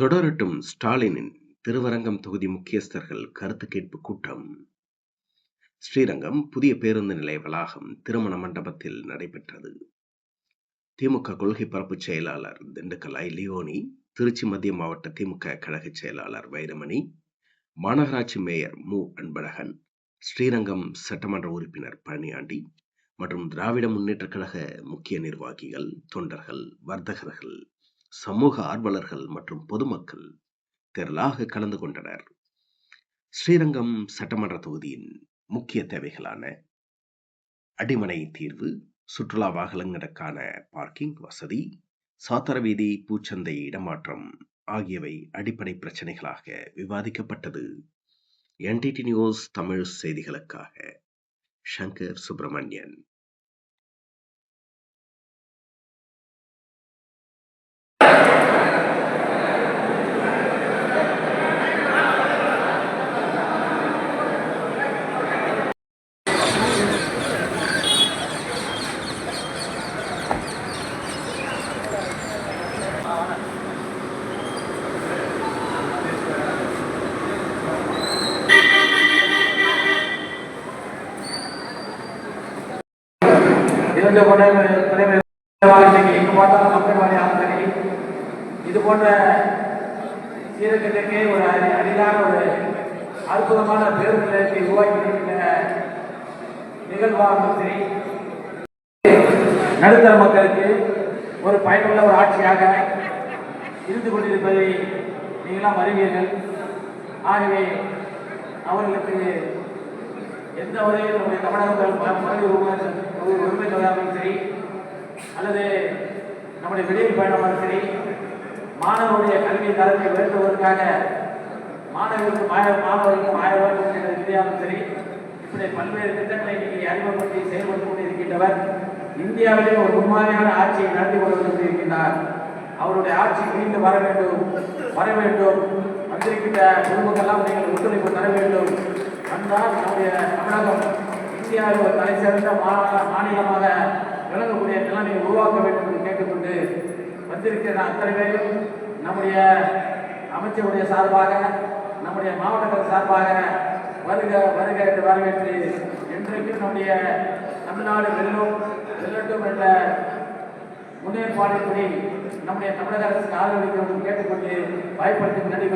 தொடரட்டும் ஸ்டாலினின் திருவரங்கம் தொகுதி முக்கியஸ்தர்கள் கருத்து கேட்பு கூட்டம். ஸ்ரீரங்கம் புதிய பேருந்து நிலைய வளாகம் திருமண மண்டபத்தில் நடைபெற்றது. திமுக கொள்கை பரப்பு செயலாளர் திண்டுக்கல் ஐ. லியோனி திருச்சி மத்திய மாவட்ட திமுக கழக செயலாளர் வைரமணி மாநகராட்சி மேயர் மு. அன்பழகன் ஸ்ரீரங்கம் சட்டமன்ற உறுப்பினர் பழனியாண்டி மற்றும் திராவிட முன்னேற்ற கழக முக்கிய நிர்வாகிகள் தொண்டர்கள் வர்த்தகர்கள் சமூக ஆர்வலர்கள் மற்றும் பொதுமக்கள் திரளாக கலந்து கொண்டனர். ஸ்ரீரங்கம் சட்டமன்ற தொகுதியின் முக்கிய தேவைகளான அடிமனை தீர்வு சுற்றுலா வாகனங்களுக்கான பார்க்கிங் வசதி சாத்தரவீதி பூச்சந்தை இடமாற்றம் ஆகியவை அடிப்படை பிரச்சனைகளாக விவாதிக்கப்பட்டது. என்டிடி நியூஸ் தமிழ் செய்திகளுக்காக சங்கர் சுப்பிரமணியன் இரண்டு கொண்டை தலைமை பார்த்தாலும் மக்கள் மாதிரி சரி இது போன்ற சீரகத்திற்கே ஒரு அரி அரிதான ஒரு அற்புதமான பேருந்து நிலையத்தை உருவாக்கி இருக்கின்ற நிகழ்வாகவும் சரி நடுத்தர மக்களுக்கு ஒரு பயனுள்ள ஒரு ஆட்சியாக இருந்து கொண்டிருப்பதை நீங்களாம் அறிவீர்கள். ஆகவே அவர்களுக்கு எந்த வகையில் நம்முடைய தமிழகத்தில் மகளிர் உரிமை உரிமை தொழிலாளர்களும் சரி அல்லது நம்முடைய வெளியில் பயணமாக சரி மாணவருடைய கல்வி தரத்தை உயர்த்துவதற்காக மாணவர்களுக்கு மாய மாணவர்களுக்கும் ஆயிரம் இந்தியாவும் சரி இப்படி பல்வேறு திட்டங்களை இன்னைக்கு அறிமுகப்படுத்தி செயல்பட்டுக் கொண்டிருக்கின்றவர் இந்தியாவிலே ஒரு உண்மையான ஆட்சியை நடத்தி கொண்டு இருக்கின்றார் கொண்டிருக்கின்றார் அவருடைய ஆட்சி மீண்டு வர வேண்டும் வர வேண்டும். வந்திருக்கின்ற குடும்பங்கள்லாம் நீங்கள் ஒத்துழைப்பு தர வேண்டும். வந்தால் நம்முடைய தமிழகம் இந்தியாவில் ஒரு தலை சிறந்த மா- மாநிலமாக விளங்கக்கூடிய நிலைமையை உருவாக்க வேண்டும் என்று கேட்டுக்கொண்டு வந்திருக்கிற அத்தனை பேரும் நம்முடைய அமைச்சருடைய சார்பாக நம்முடைய மாவட்டங்கள் சார்பாக வருக வருக என்று வரவேற்று என்றைக்கும் நம்முடைய தமிழ்நாடு வெல்லும் வெல்லட்டும் என்ற முன்னேற்பாடின்படி நம்முடைய தமிழக அரசுக்கு ஆதரவளிக்க கேட்டுக்கொண்டு பயப்படுத்தி நன்றி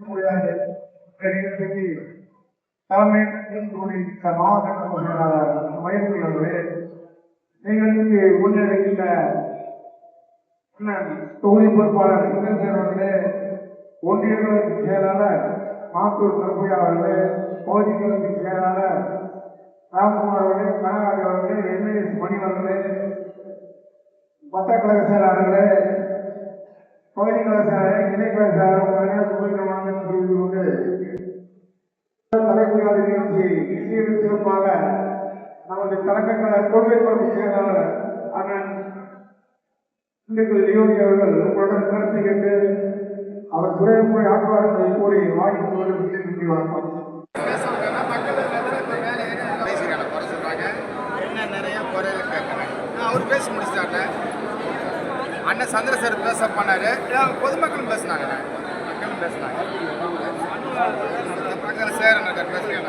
கூறி நிகழ்ச்சிக்கு தலைமை மாவட்ட மயக்குள்ளவர்களே நிகழ்ச்சிக்கு முன்னெடுக்கின்ற தொகுதி பொறுப்பாளர் சுந்தரசேகர் அவர்களே ஒன்றிய கழக செயலாளர் மாத்தூர் பிரபுயா அவர்களே பகுதி கழக செயலாளர் ராம்குமார் அவர்களே கனகாரி அவர்களே என்எஸ் மணி அவர்களே செயலாளர்களே பகுதி கழக இணை கழக செயலாளர் உங்கள் சுப்பிரமணியன் கொண்டு தலைமையாக நிகழ்ச்சி சீரும் சிறப்பாக நமது கலக்கக்கழக கொள்கை செயலாளர் அண்ணன் திண்டுக்கல் லியோனி அவர்கள் உங்களுடன் கருத்து கேட்டு அவர் துறைமுறை ஆட்பாடு என்பதை கூறி வாய்ப்பு பேசுகிறாங்க என்ன நிறைய குறைகள் கேட்குறாங்க அவர் பேசி முடிச்சிட்டாங்க அண்ணன் சந்திரசர் பேச பண்ணார். பொதுமக்களும் பேசினாங்க. மக்களும் பேசினாங்க. பக்கத்தில் சேரன் பேசுகிறேன்